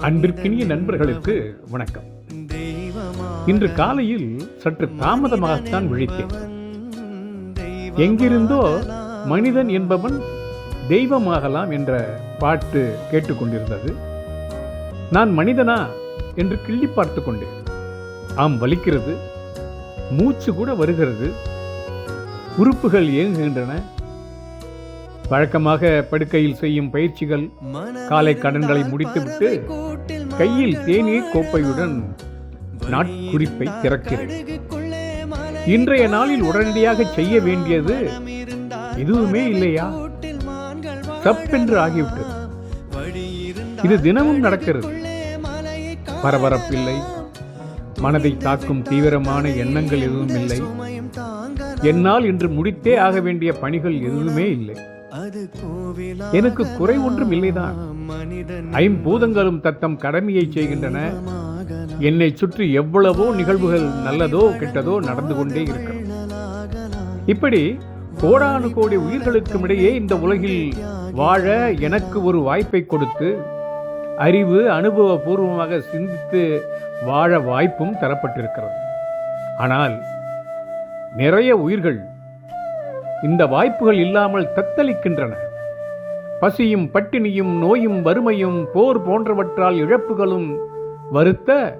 அன்பிற்கினிய நண்பர்களுக்கு வணக்கம். இன்று காலையில் சற்று தாமதமாகத்தான் விழித்தேன். எங்கிருந்தோ மனிதன் என்பவன் தெய்வமாகலாம் என்ற பாட்டு கேட்டுக்கொண்டிருந்தது. நான் மனிதனா என்று கிள்ளி பார்த்து கொண்டேன். ஆம் வலிக்கிறது. மூச்சு கூட வருகிறது. உறுப்புகள் இயங்குகின்றன. வழக்கமாக படுக்கையில் செய்யும் பயிற்சிகள் காலை கடன்களை முடித்துவிட்டு கையில் தேநீர் கோப்பையுடன் நாட்குறிப்பை திறக்கிறேன் இன்றைய நாளில் உடனடியாக செய்ய வேண்டியது எதுவுமே இல்லையா? தப்பென்று ஆகிவிட்டது. இது தினமும் நடக்கிறது. பரபரப்பில்லை. மனதை தாக்கும் தீவிரமான எண்ணங்கள் எதுவும் இல்லை. என்னால் இன்று முடித்தே ஆக வேண்டிய பணிகள் எதுவுமே இல்லை. எனக்கு குறை ஒன்றும் இல்லைதான். ஐம்பூதங்களும் தத்தம் கடமையை செய்கின்றன. என்னை சுற்றி எவ்வளவோ நிகழ்வுகள் நல்லதோ கெட்டதோ நடந்து கொண்டே இருக்கிறது. இப்படி கோடானு கோடி உயிர்களுக்கும் இடையே இந்த உலகில் வாழ எனக்கு ஒரு வாய்ப்பை கொடுத்து அறிவு அனுபவபூர்வமாக சிந்தித்து வாழ வாய்ப்பும் தரப்பட்டிருக்கிறது. ஆனால் நிறைய உயிர்கள் இந்த வாய்ப்புகள் இல்லாமல் தத்தளிக்கின்றன. பசியும் பட்டினியும் நோயும் வறுமையும் போர் போன்றவற்றால் இழப்புகளும் வருத்த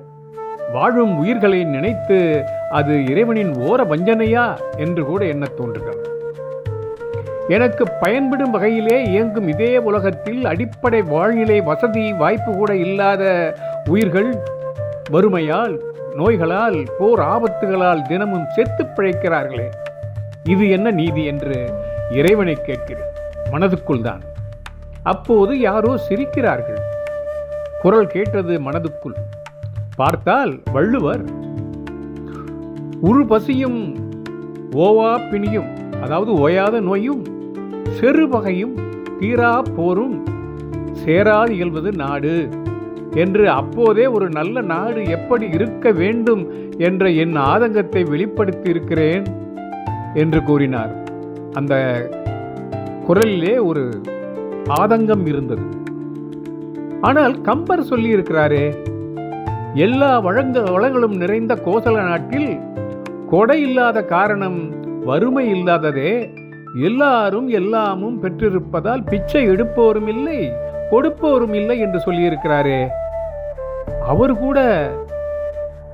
வாழும் உயிர்களை நினைத்து அது இறைவனின் ஓர வஞ்சனையா என்று கூட எண்ண தோன்றுகிறது. எனக்கு பயன்படும் வகையிலே இயங்கும் இதே உலகத்தில் அடிப்படை வாழ்நிலை வசதி வாய்ப்பு கூட இல்லாத உயிர்கள் வறுமையால் நோய்களால் போர் ஆபத்துகளால் தினமும் செத்து பிழைக்கிறார்களே. இது என்ன நீதி என்று இறைவனை கேட்கிறேன் மனதுக்குள் தான் அப்போது யாரோ சிரிக்கிறார்கள். குரல் கேட்டது மனதுக்குள். பார்த்தால் வள்ளுவர் உரு பசியும் ஓவா பிணியும் அதாவது ஓயாத நோயும் செருவகையும் தீரா போரும் சேராது இயல்வது நாடு என்று அப்போதே ஒரு நல்ல நாடு எப்படி இருக்க வேண்டும் என்ற என் ஆதங்கத்தை வெளிப்படுத்தி இருக்கிறேன் என்று கூறினார். அந்த குரலிலே ஒரு ஆதங்கம் இருந்தது. ஆனால் கம்பர் சொல்லி இருக்கிறாரே எல்லா வழங்க வளங்களும் நிறைந்த கோசல நாட்டில் கொடை இல்லாத காரணம் வறுமை இல்லாததே எல்லாரும் எல்லாமும் பெற்றிருப்பதால் பிச்சை எடுப்போரும் இல்லை கொடுப்போரும் இல்லை என்று சொல்லியிருக்கிறாரே. அவர் கூட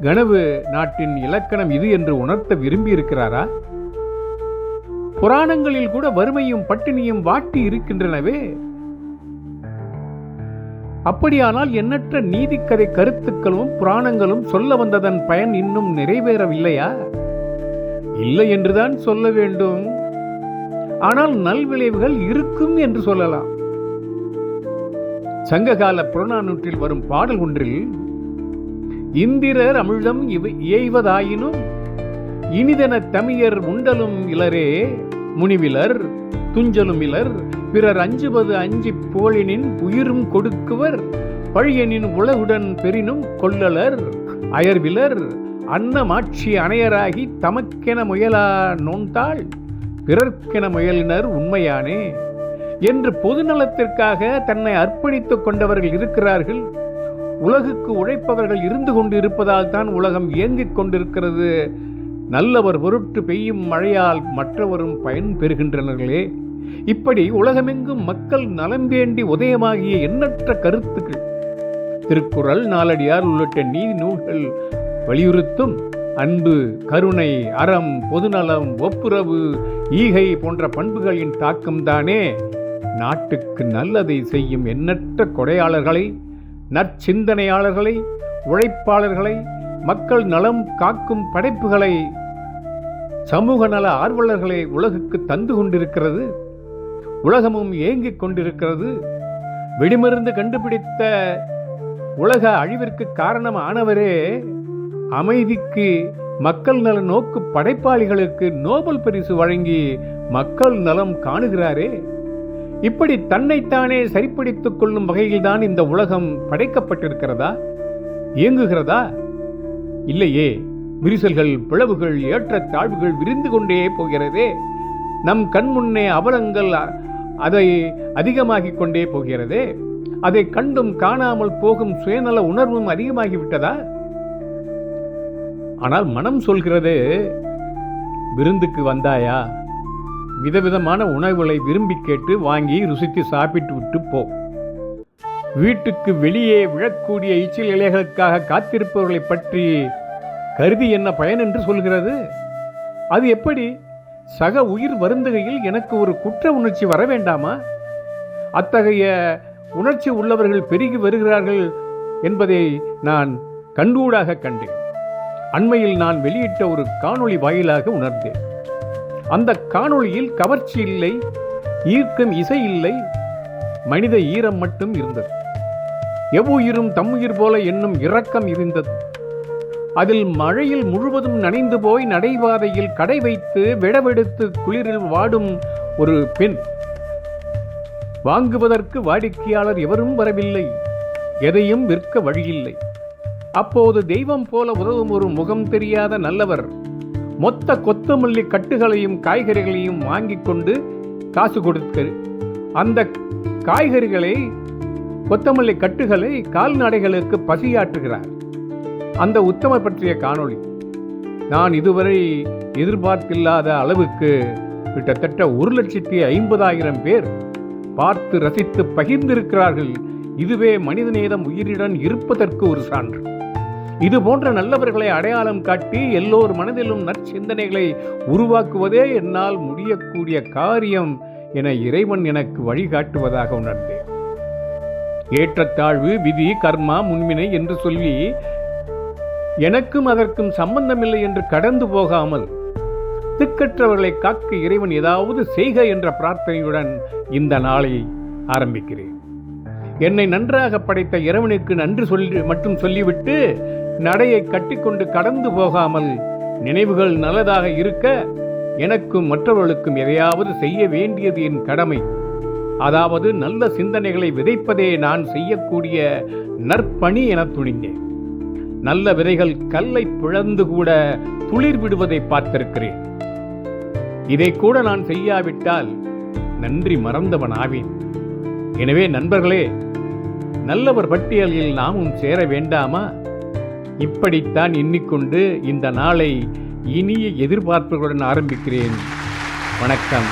கனவு நாட்டின் இலக்கணம் இது என்று உணர்த்த விரும்பியிருக்கிறாரா? புராணங்களில் கூட வறுமையும் பட்டினியும் வாட்டி இருக்கின்றனவே. அப்படியானால் எண்ணற்ற நீதிக்கதை கருத்துக்களும் புராணங்களும் சொல்ல வந்ததன் பயன் இன்னும் நிறைவேறவில்லையா? இல்லை என்றுதான் சொல்ல வேண்டும். ஆனால் நல்விளைவுகள் இருக்கும் என்று சொல்லலாம். சங்ககால புறநானூற்றில் வரும் பாடல் ஒன்றில் இந்திரர் அமிழ்தம் இவ ஏய்வதாயினும் இனிதென தமியர் உண்டலும் இலரே. முனிவிலர் துஞ்சலுமிலர் பிறர் அஞ்சுவது அஞ்சி புகழினின் உயிரும் கொடுக்குவர். பழியனின் உலகுடன் பெரினும் கொல்லலர் அயர்விலர் அன்னமாட்சி அணையராகி தமக்கென முயலா நோந்தாள் பிறர்க்கென முயலினர் உண்மையானே. என்று பொதுநலத்திற்காக தன்னை அர்ப்பணித்துக் கொண்டவர்கள் இருக்கிறார்கள். உலகுக்கு உழைப்பவர்கள் இருந்து கொண்டு இருப்பதால் தான் உலகம் இயங்கிக் கொண்டிருக்கிறது. நல்லவர் பொருட்டு பெய்யும் மழையால் மற்றவரும் பயன் பெறுகின்றனர்களே. இப்படி உலகமெங்கும் மக்கள் நலம் வேண்டி உதயமாகிய எண்ணற்ற கருத்துக்கள். திருக்குறள் நாலடியார் உள்ளிட்ட நீதி நூல்கள் வலியுறுத்தும் அன்பு கருணை அறம் பொதுநலம் ஒப்புரவு ஈகை போன்ற பண்புகளின் தாக்கம்தானே. நாட்டுக்கு நல்லதை செய்யும் எண்ணற்ற கொடையாளர்களை நற்சிந்தனையாளர்களை உழைப்பாளர்களை மக்கள் நலம் காக்கும் படைப்புகளை சமூக நல ஆர்வலர்களை உலகுக்கு தந்து கொண்டிருக்கிறது. உலகமும் ஏங்கிக் கொண்டிருக்கிறது. வெடிமருந்து கண்டுபிடித்த உலக அழிவிற்கு காரணம் ஆனவரே அமைதிக்கு மக்கள் நல நோக்கு படைப்பாளிகளுக்கு நோபல் பரிசு வழங்கி மக்கள் நலம் காணுகிறாரே. இப்படி தன்னைத்தானே சரிப்படுத்திக் கொள்ளும் வகையில்தான் இந்த உலகம் படைக்கப்பட்டிருக்கிறதா? இயங்குகிறதா? இல்லையே. விரிசல்கள் பிளவுகள் ஏற்றத்தாழ்வுகள் விரிந்து கொண்டே போகிறதே. நம் கண் முன்னே அவலங்கள் அதை அதிகமாகிக் கொண்டே போகிறதே. அதை கண்டும் காணாமல் போகும் சுயநல உணர்வும் அதிகமாகிவிட்டதா? ஆனால் மனம் சொல்கிறது விருந்துக்கு வந்தாயா? விதவிதமான உணவுகளை விரும்பி கேட்டு வாங்கி ருசித்து சாப்பிட்டு விட்டு போ. வீட்டுக்கு வெளியே விழக்கூடிய இச்சில் இலைகளுக்காக காத்திருப்பவர்களை பற்றி கருதி என்ன பயன் என்று சொல்கிறது? அது எப்படி? சக உயிர் வருந்துகையில் எனக்கு ஒரு குற்ற உணர்ச்சி வர வேண்டாமா? அத்தகைய உணர்ச்சி உள்ளவர்கள் பெருகி வருகிறார்கள் என்பதை நான் கண்கூடாக கண்டேன். அண்மையில் நான் வெளியிட்ட ஒரு காணொளி வாயிலாக உணர்ந்தேன். அந்த காணொளியில் கவர்ச்சி இல்லை ஈர்க்கும் இசை இல்லை மனித ஈரம் மட்டும் இருந்தது. எவ்வுயிரும் தம்முயிர் போல என்னும் இரக்கம் இருந்தது. அதில் மழையில் முழுவதும் நனைந்து போய் நடைபாதையில் கடை வைத்து விடவெடுத்து குளிரில் வாடும் ஒரு பெண். வாங்குவதற்கு வாடிக்கையாளர் எவரும் வரவில்லை. எதையும் விற்க வழியில்லை. அப்போது தெய்வம் போல உதவும் ஒரு முகம் தெரியாத நல்லவர் மொத்த கொத்தமல்லி கட்டுகளையும் காய்கறிகளையும் வாங்கிக் கொண்டு காசு கொடுத்து அந்த காய்கறிகளை கொத்தமல்லி கட்டுகளை கால்நடைகளுக்கு பசியாற்றுகிறார். அந்த உத்தம பற்றிய காணொளி. நான் இதுவரை எதிர்பார்த்தில்லாத அளவுக்கு கிட்டத்தட்ட ஒரு லட்சத்தி ஐம்பதாயிரம் பேர் பார்த்து ரசித்து பகிர்ந்திருக்கிறார்கள். இதுவே மனிதநேதம் உயிரிடன் இருப்பதற்கு ஒரு சான்று. இது போன்ற நல்லவர்களை அடையாளம் காட்டி எல்லோர் மனதிலும் நற்சிந்தனைகளை உருவாக்குவதே என்னால் முடியக்கூடிய காரியம் என இறைவன் எனக்கு வழிகாட்டுவதாக உணர்ந்தேன். ஏற்றத்தாழ்வு விதி கர்மா முன்வினை என்று சொல்லி எனக்கும் அதற்கும் சம்பந்தமில்லை என்று கடந்து போகாமல் திக்கற்றவர்களை காக்க இறைவன் ஏதாவது செய்க என்ற பிரார்த்தனையுடன் இந்த நாளை ஆரம்பிக்கிறேன். என்னை நன்றாக படைத்த இறைவனுக்கு நன்றி சொல்லி மட்டும் சொல்லிவிட்டு நடையை கட்டிக்கொண்டு கடந்து போகாமல் நினைவுகள் நல்லதாக இருக்க எனக்கும் மற்றவர்களுக்கும் எதையாவது செய்ய வேண்டியது என் கடமை. அதாவது நல்ல சிந்தனைகளை விதைப்பதே நான் செய்யக்கூடிய நற்பணி என துணிந்தேன். நல்ல விதைகள் கல்லை பிளந்து கூட துளிர் விடுவதை பார்த்திருக்கிறேன். இதை கூட நான் செய்யாவிட்டால் நன்றி மறந்தவன் ஆவேன் எனவே நண்பர்களே நல்லவர் பட்டியலில் நாமும் சேர வேண்டாமா? இப்படித்தான் எண்ணிக்கொண்டு இந்த நாளை இனிய எதிர்பார்ப்புகளுடன் ஆரம்பிக்கிறேன். வணக்கம்.